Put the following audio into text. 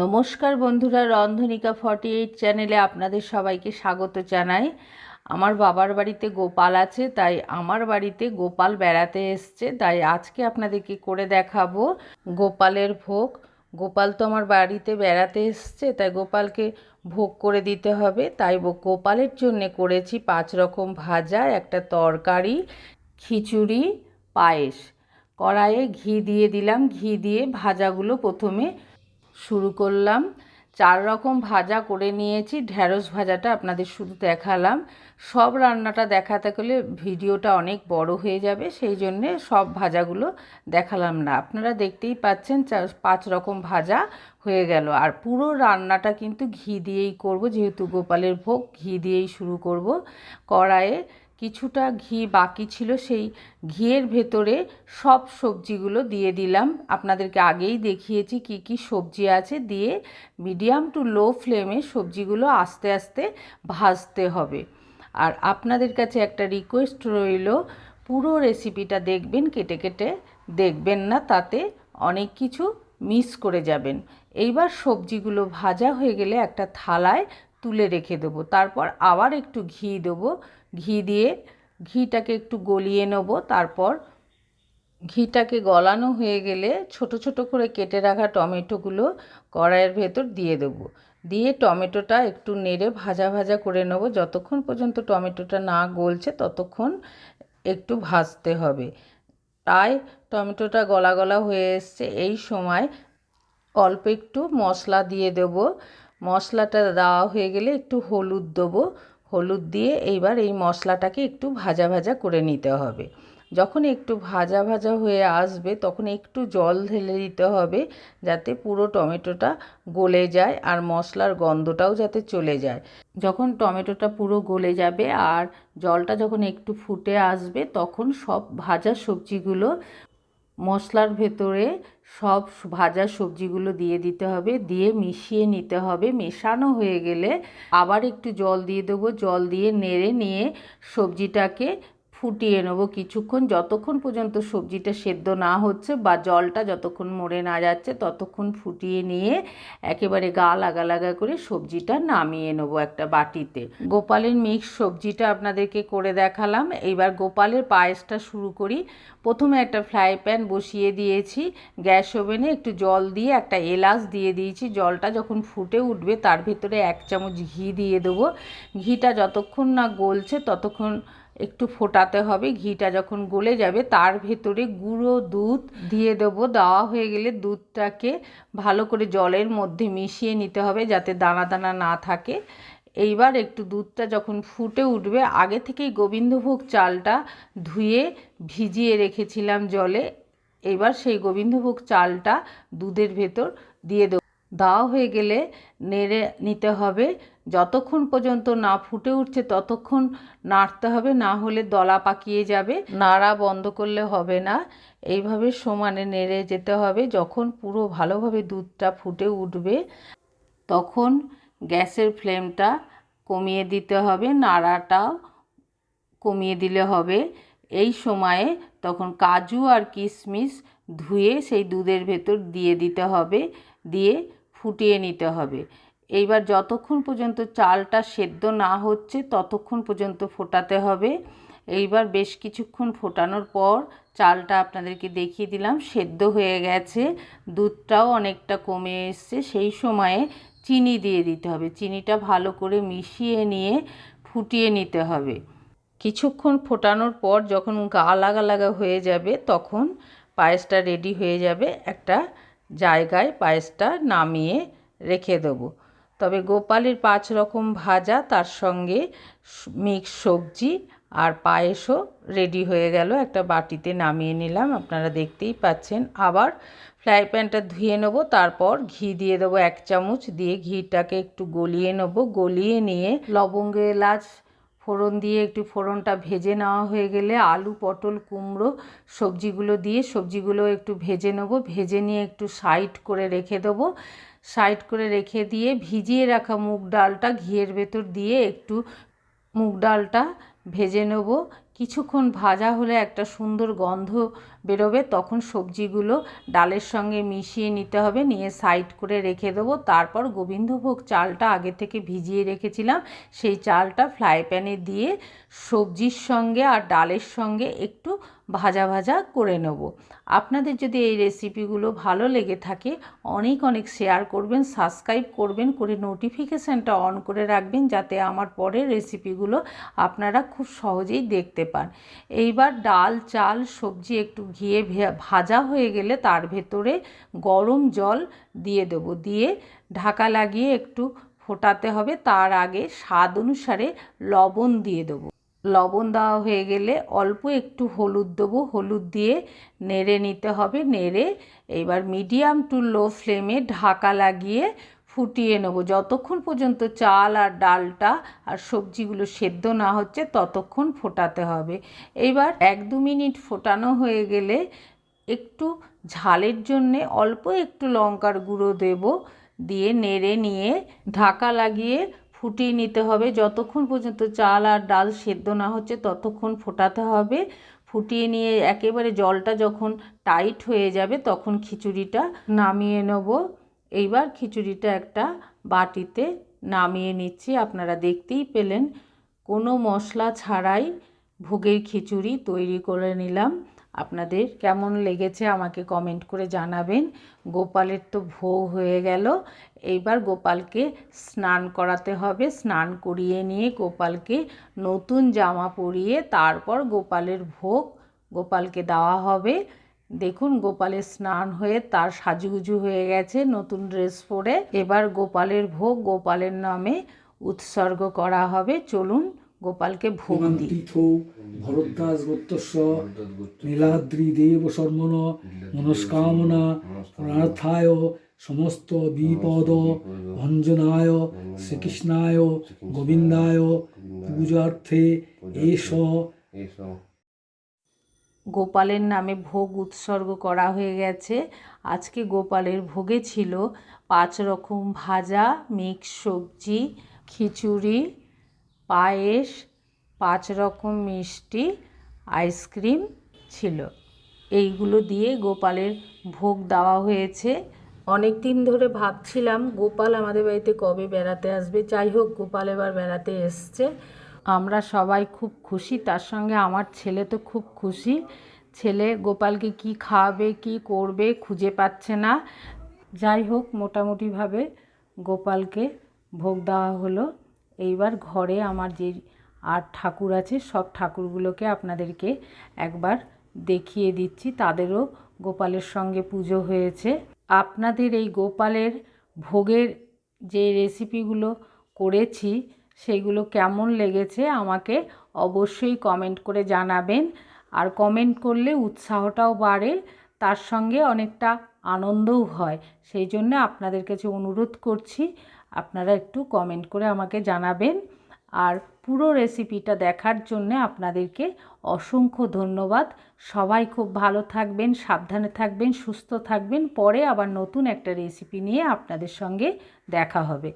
নমস্কার বন্ধুরা, রন্ধনিকা forty eight চ্যানেলে আপনাদের সবাইকে স্বাগত জানাই। আমার বাবার বাড়িতে গোপাল আছে, তাই আমার বাড়িতে গোপাল বেড়াতে এসছে। তাই আজকে আপনাদেরকে করে দেখাবো গোপালের ভোগ। গোপাল তো আমার বাড়িতে বেড়াতে এসছে, তাই গোপালকে ভোগ করে দিতে হবে। তাই গোপালের জন্যে করেছি পাঁচ রকম ভাজা, একটা তরকারি, খিচুড়ি, পায়েস। কড়াইয়ে ঘি দিয়ে দিলাম। ঘি দিয়ে ভাজাগুলো প্রথমে শুরু করলাম। চার রকম ভাজা করে নিয়েছি। ঢ্যাঁড়স ভাজাটা আপনাদের শুধু দেখালাম। সব রান্নাটা দেখাতে গেলে ভিডিওটা অনেক বড় হয়ে যাবে, সেই জন্যে সব ভাজাগুলো দেখালাম না। আপনারা দেখতেই পাচ্ছেন চা- পাঁচ রকম ভাজা হয়ে গেল। আর পুরো রান্নাটা কিন্তু ঘি দিয়েই করব, যেহেতু গোপালের ভোগ, ঘি দিয়েই শুরু করব। কড়াইয়ে কিছুটা ঘি বাকি ছিল, সেই ঘিয়ের ভেতরে সব সবজিগুলো দিয়ে দিলাম। আপনাদেরকে আগেই দেখিয়েছি কি কি সবজি আছে। দিয়ে মিডিয়াম টু লো ফ্লেমে সবজিগুলো আস্তে আস্তে ভাজতে হবে। আর আপনাদের কাছে একটা রিকোয়েস্ট রইল, পুরো রেসিপিটা দেখবেন, কেটে কেটে দেখবেন না, তাতে অনেক কিছু মিস করে যাবেন। এইবার সবজিগুলো ভাজা হয়ে গেলে একটা থালায় তুলে রেখে দেবো। তারপর আবার একটু ঘি দেবো। ঘি দিয়ে ঘিটাকে একটু গলিয়ে নেব। তারপর ঘিটাকে গলানো হয়ে গেলে ছোট ছোট করে কেটে রাখা টমেটোগুলো কড়াইয়ের ভেতর দিয়ে দেবো। দিয়ে টমেটোটা একটু নেড়ে ভাজা ভাজা করে নেব। যতক্ষণ পর্যন্ত টমেটোটা না গলছে ততক্ষণ একটু ভাজতে হবে। তাই টমেটোটা গলা গলা হয়ে এসছে। এই সময় অল্প একটু মশলা দিয়ে দেব। মশলাটা দেওয়া হয়ে গেলে একটু হলুদ দেবো। হলুদ দিয়ে এইবার এই মশলাটাকে একটু ভাজা ভাজা করে নিতে হবে। যখন একটু ভাজা ভাজা হয়ে আসবে, তখন একটু জল ঢেলে দিতে হবে যাতে পুরো টমেটোটা গলে যায় আর মশলার গন্ধটাও যাতে চলে যায়। যখন টমেটোটা পুরো গলে যাবে আর জলটা যখন একটু ফুটে আসবে, তখন সব ভাজা সবজিগুলো মশলার ভেতরে সব ভাজা সবজিগুলো দিয়ে দিতে হবে, দিয়ে মিশিয়ে নিতে হবে। মেশানো হয়ে গেলে আবার একটু জল দিয়ে দেবো। জল দিয়ে নেড়ে নিয়ে সবজিটাকে ফুটিয়ে নেব কিছুক্ষণ। যতক্ষণ পর্যন্ত সবজিটা সেদ্ধ না হচ্ছে বা জলটা যতক্ষণ মরে না যাচ্ছে, ততক্ষণ ফুটিয়ে নিয়ে একেবারে গা লাগা লাগা করে সবজিটা নামিয়ে নেব একটা বাটিতে। গোপালের মিক্স সবজিটা আপনাদেরকে করে দেখালাম। এইবার গোপালের পায়েসটা শুরু করি। প্রথমে একটা ফ্রাই প্যান বসিয়ে দিয়েছি। গ্যাস ওভেনে একটু জল দিয়ে একটা এলাচ দিয়ে দিয়েছি। জলটা যখন ফুটে উঠবে তার ভেতরে এক চামচ ঘি দিয়ে দেবো। ঘিটা যতক্ষণ না গলছে ততক্ষণ একটু ফোটাতে হবে, ঘিটা যখন গলে যাবে তার ভেতরে গুঁড়ো দুধ দিয়ে দেবো। দেওয়া হয়ে গেলে দুধটাকে ভালো করে জলের মধ্যে মিশিয়ে নিতে হবে যাতে দানা দানা না থাকে। এইবার একটু দুধটা যখন ফুটে উঠবে, আগে থেকেই গোবিন্দভোগ চালটা ধুয়ে ভিজিয়ে রেখেছিলাম জলে। এবার সেই গোবিন্দভোগ চালটা দুধের ভেতর দিয়ে দেবো। দেওয়া হয়ে গেলে নেড়ে নিতে হবে। যতক্ষণ পর্যন্ত না ফুটে উঠছে ততক্ষণ নাড়তে হবে, না হলে দলা পাকিয়ে যাবে। নাড়া বন্ধ করলে হবে না। এইভাবে সমানে নেড়ে যেতে হবে। যখন পুরো ভালোভাবে দুধটা ফুটে উঠবে, তখন গ্যাসের ফ্লেমটা কমিয়ে দিতে হবে। নাড়াটাও কমিয়ে দিলে হবে। এই সময়ে তখন কাজু আর কিশমিশ ধুয়ে সেই দুধের ভেতর দিয়ে দিতে হবে। দিয়ে ফুটিয়ে নিতে হবে। এইবার যতক্ষণ পর্যন্ত চালটা সেদ্ধ না হচ্ছে, ততক্ষণ পর্যন্ত ফোটাতে হবে। এইবার বেশ কিছুক্ষণ ফোটানোর পর চালটা আপনাদেরকে দেখিয়ে দিলাম, সেদ্ধ হয়ে গেছে। দুধটাও অনেকটা কমে এসছে, সেই সময়ে চিনি দিয়ে দিতে হবে। চিনিটা ভালো করে মিশিয়ে নিয়ে ফুটিয়ে নিতে হবে। কিছুক্ষণ ফোটানোর পর যখন গা লাগা লাগা হয়ে যাবে, তখন পায়েসটা রেডি হয়ে যাবে। একটা জায়গায় পায়েসটা নামিয়ে রেখে দেবো। তবে গোপালের পাঁচ রকম ভাজা, তার সঙ্গে মিক্স সবজি আর পায়েসও রেডি হয়ে গেল। একটা বাটিতে নামিয়ে নিলাম, আপনারা দেখতেই পাচ্ছেন। আবার ফ্রাই প্যানটা ধুয়ে নেব, তারপর ঘি দিয়ে দেবো এক চামচ। দিয়ে ঘিটাকে একটু গলিয়ে নেব। গলিয়ে নিয়ে লবঙ্গ এলাচ ফোড়ন দিয়ে একটু ফোড়নটা ভেজে নেওয়া হয়ে গেলে আলু, পটল, কুমড়ো সবজিগুলো দিয়ে সবজিগুলো একটু ভেজে নেব। ভেজে নিয়ে একটু সাইড করে রেখে দেবো। সাইড করে রেখে দিয়ে ভিজিয়ে রাখা মুগ ডালটা ঘিয়ের ভেতর দিয়ে একটু মুগ ডালটা ভেজে নেব। কিছুক্ষণ ভাজা হলে একটা সুন্দর গন্ধ বেরোবে। তখন সবজিগুলো ডালের সঙ্গে মিশিয়ে নিতে হবে। নিয়ে সাইড করে রেখে দেবো। তারপর গোবিন্দভোগ চালটা আগে থেকে ভিজিয়ে রেখেছিলাম। সেই চালটা ফ্রাই প্যানে দিয়ে সবজির সঙ্গে আর ডালের সঙ্গে একটু ভাজা ভাজা করে নেব। আপনাদের যদি এই রেসিপিগুলো ভালো লেগে থাকে, অনেক অনেক শেয়ার করবেন, সাবস্ক্রাইব করবেন, করে নোটিফিকেশানটা অন করে রাখবেন, যাতে আমার পরের রেসিপিগুলো আপনারা খুব সহজেই দেখতে পান। এইবার ডাল, চাল, সবজি একটু ঘিয়ে ভাজা হয়ে গেলে তার ভেতরে গরম জল দিয়ে দেবো। দিয়ে ঢাকা লাগিয়ে একটু ফোটাতে হবে। তার আগে স্বাদ অনুসারে লবণ দিয়ে দেবো। লবণ দেওয়া হয়ে গেলে অল্প একটু হলুদ দেবো। হলুদ দিয়ে নেড়ে নিতে হবে। নেড়ে এবার মিডিয়াম টু লো ফ্লেমে ঢাকা লাগিয়ে ফুটিয়ে নেব। যতক্ষণ পর্যন্ত চাল আর ডালটা আর সবজিগুলো সেদ্ধ না হচ্ছে, ততক্ষণ ফোটাতে হবে। এবার এক দু মিনিট ফোটানো হয়ে গেলে একটু ঝালের জন্যে অল্প একটু লঙ্কার গুঁড়ো দেব। দিয়ে নেড়ে নিয়ে ঢাকা লাগিয়ে ফুটিয়ে নিতে হবে। যতক্ষণ পর্যন্ত চাল আর ডাল সেদ্ধ না হচ্ছে, ততক্ষণ ফোটাতে হবে। ফুটিয়ে নিয়ে একেবারে জলটা যখন টাইট হয়ে যাবে, তখন খিচুড়িটা নামিয়ে নেব। এইবার খিচুড়িটা একটা বাটিতে নামিয়ে নিচ্ছি। আপনারা দেখতেই পেলেন, কোনো মশলা ছাড়াই ভোগের খিচুড়ি তৈরি করে নিলাম। আপনাদের কেমন লেগেছে আমাকে কমেন্ট করে জানাবেন। গোপালের তো ভোগ হয়ে গেল। এইবার গোপালকে স্নান করাতে হবে। স্নান করিয়ে নিয়ে গোপালকে নতুন জামা পরিয়ে তারপর গোপালের ভোগ গোপালকে দেওয়া হবে। দেখুন, গোপালের স্নান হয়ে তার সাজুগুজু হয়ে গেছে, নতুন ড্রেস পরে। এবার গোপালের ভোগ, গোপালের নামে উৎসর্গ করা হবে। চলুন গোপালকে ভোগ দিই। ভরদ্বাজ গোত্রস্য নীলাদ্রি দেব মনস্কামনা প্রার্থায় সমস্ত বিপদ ভঞ্জনায় শ্রীকৃষ্ণায়, গোবিন্দায়, পূজার্থে এস গোপালের নামে ভোগ উৎসর্গ করা হয়ে গেছে। আজকে গোপালের ভোগে ছিল পাঁচ রকম ভাজা, মিক্স সবজি, খিচুড়ি, পায়েস, পাঁচ রকম মিষ্টি, আইসক্রিম ছিল। এইগুলো দিয়ে গোপালের ভোগ দেওয়া হয়েছে। অনেক দিন ধরে ভাবছিলাম, গোপাল আমাদের বাড়িতে কবে বেড়াতে আসবে? যাই হোক, গোপাল এবার বেড়াতে এসছে। আমরা সবাই খুব খুশি। তার সঙ্গে আমার ছেলে তো খুব খুশি। ছেলে গোপালকে কি খাওয়াবে, কি করবে খুঁজে পাচ্ছে না। যাই হোক, মোটামুটিভাবে গোপালকে ভোগ দেওয়া হলো। এইবার ঘরে আমার যে আর ঠাকুর আছে, সব ঠাকুরগুলোকে আপনাদেরকে একবার দেখিয়ে দিচ্ছি। তাদেরও গোপালের সঙ্গে পুজো হয়েছে। আপনাদের এই গোপালের ভোগের যে রেসিপিগুলো করেছি সেইগুলো কেমন লেগেছে আমাকে অবশ্যই কমেন্ট করে জানাবেন। আর কমেন্ট করলে উৎসাহটাও বাড়ে, তার সঙ্গে অনেকটা আনন্দও হয়। সেই জন্য আপনাদের কাছে অনুরোধ করছি, আপনারা একটু কমেন্ট করে আমাকে জানাবেন। আর পুরো রেসিপিটা দেখার জন্যে আপনাদেরকে অসংখ্য ধন্যবাদ। সবাই খুব ভালো থাকবেন, সাবধানে থাকবেন, সুস্থ থাকবেন। পরে আবার নতুন একটা রেসিপি নিয়ে আপনাদের সঙ্গে দেখা হবে।